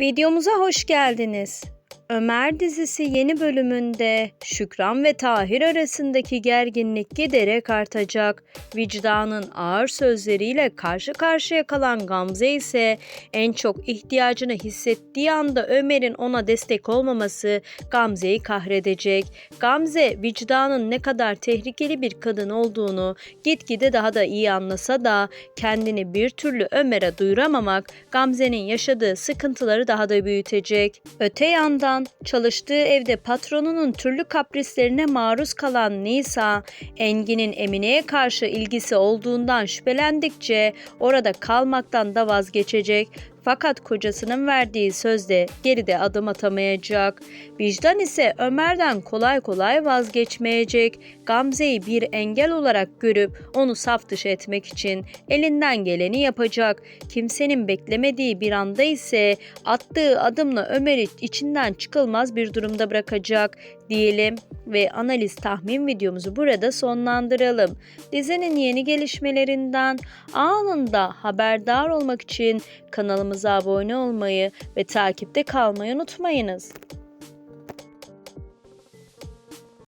Videomuza hoş geldiniz. Ömer dizisi yeni bölümünde Şükran ve Tahir arasındaki gerginlik giderek artacak. Vicdanın ağır sözleriyle karşı karşıya kalan Gamze ise en çok ihtiyacını hissettiği anda Ömer'in ona destek olmaması Gamze'yi kahredecek. Gamze vicdanın ne kadar tehlikeli bir kadın olduğunu gitgide daha da iyi anlasa da kendini bir türlü Ömer'e duyuramamak Gamze'nin yaşadığı sıkıntıları daha da büyütecek. Öte yandan çalıştığı evde patronunun türlü kaprislerine maruz kalan Nisa, Engin'in Emine'ye karşı ilgisi olduğundan şüphelendikçe orada kalmaktan da vazgeçecek. Fakat kocasının verdiği sözde geride adım atamayacak. Vicdan ise Ömer'den kolay kolay vazgeçmeyecek. Gamze'yi bir engel olarak görüp onu saf dışı etmek için elinden geleni yapacak. Kimsenin beklemediği bir anda ise attığı adımla Ömer'i içinden çıkılmaz bir durumda bırakacak diyelim ve analiz tahmin videomuzu burada sonlandıralım. Dizinin yeni gelişmelerinden anında haberdar olmak için kanalımıza abone olmayı ve takipte kalmayı unutmayınız.